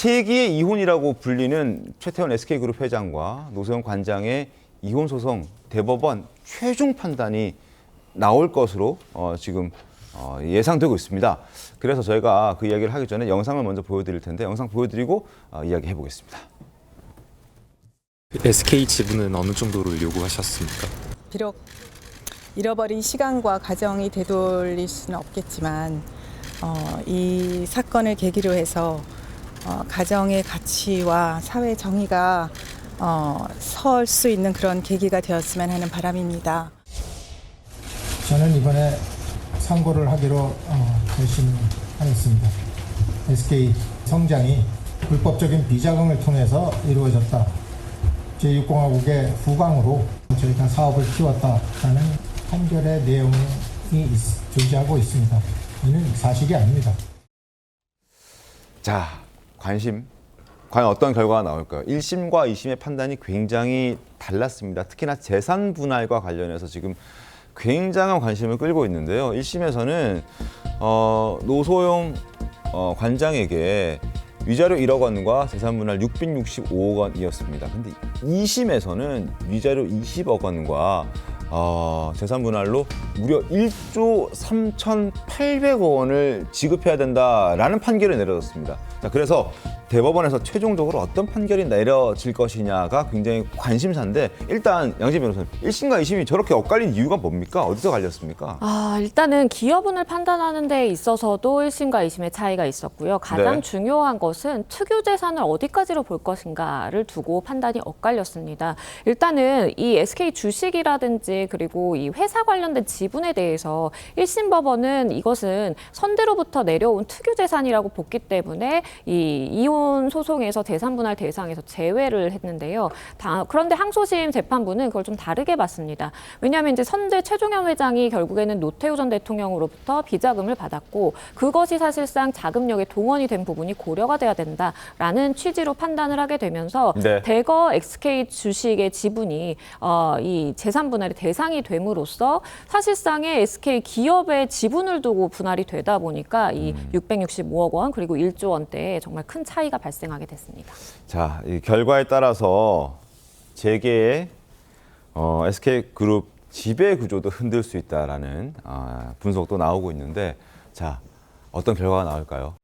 세기의 이혼이라고 불리는 최태원 SK그룹 회장과 노세훈 관장의 이혼 소송 대법원 최종 판단이 나올 것으로 어, 지금 어, 예상되고 있습니다. 그래서 저희가 그 이야기를 하기 전에 영상을 먼저 보여드릴 텐데 영상 보여드리고 어, 이야기해 보겠습니다. SK 지분은 어느 정도를 요구하셨습니까? 비록 잃어버린 시간과 가정이 되돌릴 수는 없겠지만 어, 이 사건을 계기로 해서 어, 가정의 가치와 사회 정의가 어, 설 수 있는 그런 계기가 되었으면 하는 바람입니다. 저는 이번에 상고를 하기로 어, 결심하였습니다. SK 성장이 불법적인 비자금을 통해서 이루어졌다. 제6공화국의 후광으로 저희가 사업을 키웠다라는 판결의 내용이 있- 존재하고 있습니다. 이는 사실이 아닙니다. 자, 관심. 과연 어떤 결과가 나올까요? 1심과 2심의 판단이 굉장히 달랐습니다. 특히나 재산 분할과 관련해서 지금 굉장한 관심을 끌고 있는데요. 1심에서는 어, 노소영 어, 관장에게 위자료 1억 원과 재산 분할 665억 원이었습니다. 근데 2심에서는 위자료 20억 원과 어, 재산 분할로 무려 1조 3,800억 원을 지급해야 된다라는 판결을 내려졌습니다. 자, 그래서 대법원에서 최종적으로 어떤 판결이 내려질 것이냐가 굉장히 관심사인데 일단 양지 변호사님 1심과 2심이 저렇게 엇갈린 이유가 뭡니까? 어디서 갈렸습니까? 아, 일단은 기여분을 판단하는 데 있어서도 1심과 2심의 차이가 있었고요. 가장 네. 중요한 것은 특유 재산을 어디까지로 볼 것인가를 두고 판단이 엇갈렸습니다. 일단은 이 SK 주식이라든지 그리고 이 회사 관련된 지분에 대해서 1심 법원은 이것은 선대로부터 내려온 특유 재산이라고 봤기 때문에 이 이혼 소송에서 재산 분할 대상에서 제외를 했는데요. 다, 그런데 항소심 재판부는 그걸 좀 다르게 봤습니다. 왜냐하면 이제 선대 최종현 회장이 결국에는 노태우 전 대통령으로부터 비자금을 받았고 그것이 사실상 자금력에 동원이 된 부분이 고려가 돼야 된다라는 취지로 판단을 하게 되면서 네. 대거 XK 주식의 지분이 어, 이 재산 분할의 대상이 됨으로써 사실상의 SK 기업의 지분을 두고 분할이 되다 보니까 이 665억 원 그리고 1조 원대 의 정말 큰 차이가 발생하게 됐습니다. 자, 이 결과에 따라서 재계의 어, SK그룹 지배 구조도 흔들 수 있다라는 아, 분석도 나오고 있는데 자, 어떤 결과가 나올까요?